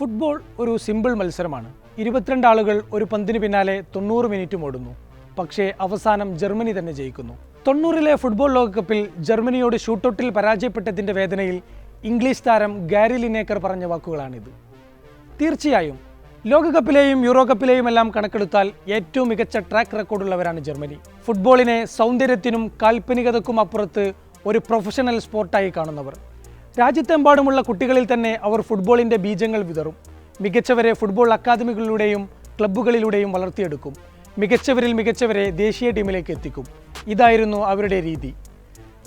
Football ഒരു simple മത്സരമാണ്. ഇരുപത്തിരണ്ട് ആളുകൾ ഒരു പന്തിന് പിന്നാലെ തൊണ്ണൂറ് മിനിറ്റും ഓടുന്നു. പക്ഷേ അവസാനം ജർമ്മനി തന്നെ ജയിക്കുന്നു. തൊണ്ണൂറിലെ ഫുട്ബോൾ ലോകകപ്പിൽ ജർമ്മനിയോട് ഷൂട്ടൗട്ടിൽ പരാജയപ്പെട്ടതിന്റെ വേദനയിൽ ഇംഗ്ലീഷ് താരം ഗാരി ലിനേക്കർ പറഞ്ഞ വാക്കുകളാണിത്. തീർച്ചയായും ലോകകപ്പിലെയും യൂറോ കപ്പിലെയും എല്ലാം കണക്കെടുത്താൽ ഏറ്റവും മികച്ച ട്രാക്ക് റെക്കോർഡുള്ളവരാണ് ജർമ്മനി. ഫുട്ബോളിനെ സൗന്ദര്യത്തിനും കാൽപ്പനികതക്കും അപ്പുറത്ത് ഒരു പ്രൊഫഷണൽ സ്പോർട്ടായി കാണുന്നവർ. രാജ്യത്തെമ്പാടുമുള്ള കുട്ടികളിൽ തന്നെ അവർ ഫുട്ബോളിന്റെ ബീജങ്ങൾ വിതറും. മികച്ചവരെ ഫുട്ബോൾ അക്കാദമികളിലൂടെയും ക്ലബ്ബുകളിലൂടെയും വളർത്തിയെടുക്കും. മികച്ചവരിൽ മികച്ചവരെ ദേശീയ ടീമിലേക്ക് എത്തിക്കും. ഇതായിരുന്നു അവരുടെ രീതി.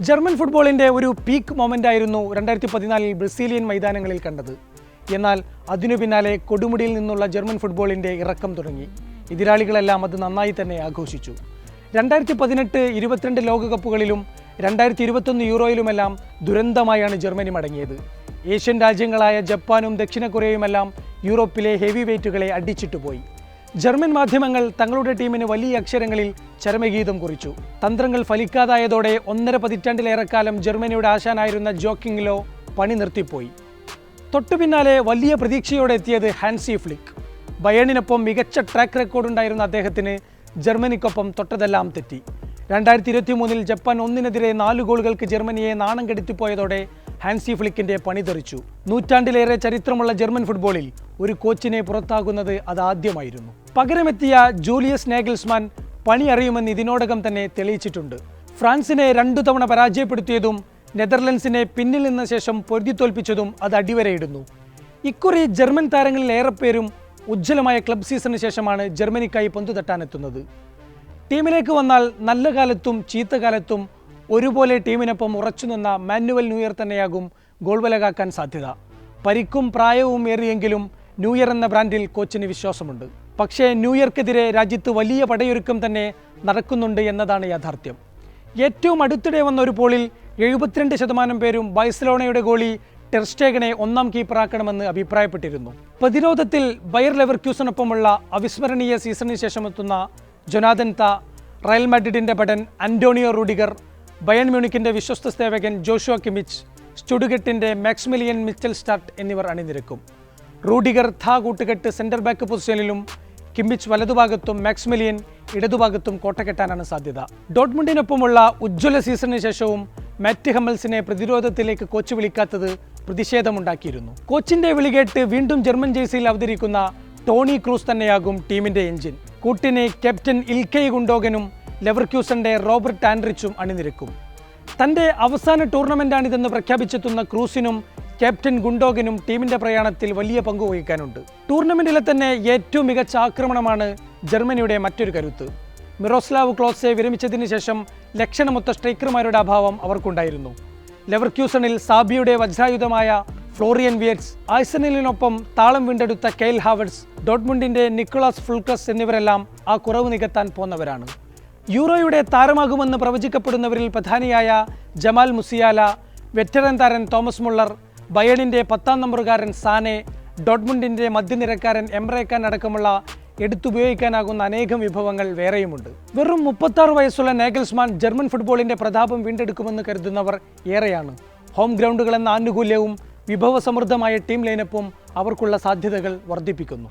ജർമ്മൻ ഫുട്ബോളിന്റെ ഒരു പീക്ക് മൊമെന്റ് ആയിരുന്നു രണ്ടായിരത്തി പതിനാലിൽ ബ്രസീലിയൻ മൈതാനങ്ങളിൽ കണ്ടത്. എന്നാൽ അതിനു പിന്നാലെ കൊടുമുടിയിൽ നിന്നുള്ള ജർമ്മൻ ഫുട്ബോളിന്റെ ഇറക്കം തുടങ്ങി. എതിരാളികളെല്ലാം അത് നന്നായി തന്നെ ആഘോഷിച്ചു. രണ്ടായിരത്തി പതിനെട്ട് ഇരുപത്തിരണ്ട് ലോകകപ്പുകളിലും രണ്ടായിരത്തി ഇരുപത്തൊന്ന് യൂറോയിലുമെല്ലാം ദുരന്തമായാണ് ജർമ്മനി മടങ്ങിയത്. ഏഷ്യൻ രാജ്യങ്ങളായ ജപ്പാനും ദക്ഷിണ കൊറിയയുമെല്ലാം യൂറോപ്പിലെ ഹെവി വെയ്റ്റുകളെ അടിച്ചിട്ടു പോയി. ജർമ്മൻ മാധ്യമങ്ങൾ തങ്ങളുടെ ടീമിന് വലിയ അക്ഷരങ്ങളിൽ ചരമഗീതം കുറിച്ചു. തന്ത്രങ്ങൾ ഫലിക്കാതായതോടെ ഒന്നര പതിറ്റാണ്ടിലേറെക്കാലം ജർമ്മനിയുടെ ആശാനായിരുന്ന ജോക്കിങ്ങിലോ പണി നിർത്തിപ്പോയി. തൊട്ടു പിന്നാലെ വലിയ പ്രതീക്ഷയോടെ എത്തിയത് ഹാൻസി ഫ്ലിക്ക്. ബയണിനൊപ്പം മികച്ച ട്രാക്ക് റെക്കോർഡ് ഉണ്ടായിരുന്ന അദ്ദേഹത്തിന് ജർമ്മനിക്കൊപ്പം തൊട്ടതെല്ലാം തെറ്റി. രണ്ടായിരത്തി ഇരുപത്തി മൂന്നിൽ ജപ്പാൻ ഒന്നിനെതിരെ നാല് ഗോളുകൾക്ക് ജർമ്മനിയെ നാണം കെടുത്തിപ്പോയതോടെ ഹാൻസി ഫ്ലിക്കിന്റെ പണി തെറിച്ചു. നൂറ്റാണ്ടിലേറെ ചരിത്രമുള്ള ജർമ്മൻ ഫുട്ബോളിൽ ഒരു കോച്ചിനെ പുറത്താകുന്നത് അതാദ്യമായിരുന്നു. പകരമെത്തിയ ജൂലിയസ് നേഗൽസ്മാൻ പണി അറിയുമെന്ന് ഇതിനോടകം തന്നെ തെളിയിച്ചിട്ടുണ്ട്. ഫ്രാൻസിനെ രണ്ടു തവണ പരാജയപ്പെടുത്തിയതും നെതർലൻഡ്സിനെ പിന്നിൽ നിന്ന ശേഷം പൊരുതിത്തോൽപ്പിച്ചതും അത് അടിവരയിടുന്നു. ഇക്കുറി ജർമ്മൻ താരങ്ങളിൽ പേരും ഉജ്ജ്വലമായ ക്ലബ് സീസണിന് ശേഷമാണ് ജർമ്മനിക്കായി പന്തു തട്ടാനെത്തുന്നത്. ടീമിലേക്ക് വന്നാൽ നല്ല കാലത്തും ചീത്ത കാലത്തും ഒരുപോലെ ടീമിനൊപ്പം ഉറച്ചു നിന്ന മാനുവൽ ന്യൂയർ തന്നെയാകും ഗോൾ വലകാക്കാൻ സാധ്യത. പരിക്കും പ്രായവും ഏറിയെങ്കിലും ന്യൂയർ എന്ന ബ്രാൻഡിൽ കോച്ചിന് വിശ്വാസമുണ്ട്. പക്ഷേ ന്യൂയർക്കെതിരെ രാജ്യത്ത് വലിയ പടയൊരുക്കം തന്നെ നടക്കുന്നുണ്ട് എന്നതാണ് യാഥാർത്ഥ്യം. ഏറ്റവും അടുത്തിടെ വന്ന ഒരു പോളിൽ എഴുപത്തിരണ്ട് ശതമാനം പേരും ബൈസലോണയുടെ ഗോളി ടെർസ്റ്റേഗനെ ഒന്നാം കീപ്പറാക്കണമെന്ന് അഭിപ്രായപ്പെട്ടിരുന്നു. പ്രതിരോധത്തിൽ ബയർ ലെവർക്യൂസിനൊപ്പമുള്ള അവിസ്മരണീയ സീസണിന് ശേഷം എത്തുന്ന ജൊനാഥൻ ത റയൽ മാഡ്രിഡിന്റെ പടൻ അന്റോണിയോ റൂഡിഗർ ബയൺ മ്യൂണിക്കിന്റെ വിശ്വസ്ത സേവകൻ ജോഷോ കിമിച്ച് സ്റ്റുഡുഗെട്ടിന്റെ മാക്സ്മിലിയൻ മിച്ചൽ സ്റ്റാർട്ട് എന്നിവർ അണിനിരക്കും. റൂഡിഗർ ധാ കൂട്ടുകെട്ട് സെന്റർ ബാക്ക് പൊസിഷനിലും കിമ്മിച്ച് വലതുഭാഗത്തും മാക്സ്മിലിയൻ ഇടതുഭാഗത്തും കോട്ടക്കെട്ടാനാണ് സാധ്യത. ഡോട്ട്മുണ്ടിനൊപ്പമുള്ള ഉജ്ജ്വല സീസണിന് ശേഷവും മാറ്റ് ഹമ്മൽസിനെ പ്രതിരോധത്തിലേക്ക് കോച്ച് വിളിക്കാത്തത് പ്രതിഷേധമുണ്ടാക്കിയിരുന്നു. കോച്ചിന്റെ വിളികേട്ട് വീണ്ടും ജർമ്മൻ ജേഴ്സിയിൽ അവതരിക്കുന്ന ടോണി ക്രൂസ് തന്നെയാകും ടീമിന്റെ എഞ്ചിൻ. കൂട്ടിനെ ക്യാപ്റ്റൻ ഇൽക്കൈ ഗുണ്ടോഗനും ലെവർക്യൂസന്റെ റോബർട്ട് ആൻഡ്രിച്ചും അണിനിരക്കും. തന്റെ അവസാന ടൂർണമെന്റാണിതെന്ന് പ്രഖ്യാപിച്ചെത്തുന്ന ക്രൂസിനും ക്യാപ്റ്റൻ ഗുണ്ടോഗനും ടീമിന്റെ പ്രയാണത്തിൽ വലിയ പങ്ക് വഹിക്കാനുണ്ട്. ടൂർണമെന്റിലെ തന്നെ ഏറ്റവും മികച്ച ആക്രമണമാണ് ജർമ്മനിയുടെ മറ്റൊരു കരുത്ത്. മിറോസ്ലാവ് ക്ലോസെ വിരമിച്ചതിന് ശേഷം ലക്ഷണമൊത്ത സ്ട്രൈക്കർമാരുടെ അഭാവം അവർക്കുണ്ടായിരുന്നു. ലെവർക്യൂസണിൽ സാബിയുടെ വജ്രായുധമായ ഫ്ലോറിയൻ വിയറ്റ്സ് ആഴ്സണലിനൊപ്പം താളം വീണ്ടെടുത്ത കെയിൽ ഹാവർട്സ് ഡോട്ട്മുണ്ടിന്റെ നിക്കോളാസ് ഫുൾക്കസ് എന്നിവരെല്ലാം ആ കുറവ് നികത്താൻ പോന്നവരാണ്. യൂറോയുടെ താരമാകുമെന്ന് പ്രവചിക്കപ്പെടുന്നവരിൽ പ്രധാനിയായ ജമാൽ മുസിയാല വെറ്ററൻ താരൻ തോമസ് മുള്ളർ ബയണിന്റെ പത്താം നമ്പറുകാരൻ സാനെ ഡോട്ട്മുണ്ടിന്റെ മധ്യനിരക്കാരൻ എംറേക്കാൻ അടക്കമുള്ള എടുത്തുപയോഗിക്കാനാകുന്ന അനേകം വിഭവങ്ങൾ വേറെയുമുണ്ട്. വെറും മുപ്പത്താറ് വയസ്സുള്ള നേഗൽസ്മാൻ ജർമ്മൻ ഫുട്ബോളിന്റെ പ്രതാപം വീണ്ടെടുക്കുമെന്ന് കരുതുന്നവർ ഏറെയാണ്. ഹോം ഗ്രൗണ്ടുകൾ എന്ന ആനുകൂല്യവും വിഭവസമൃദ്ധമായ ടീം ലൈനപ്പും അവർക്കുള്ള സാധ്യതകൾ വർദ്ധിപ്പിക്കുന്നു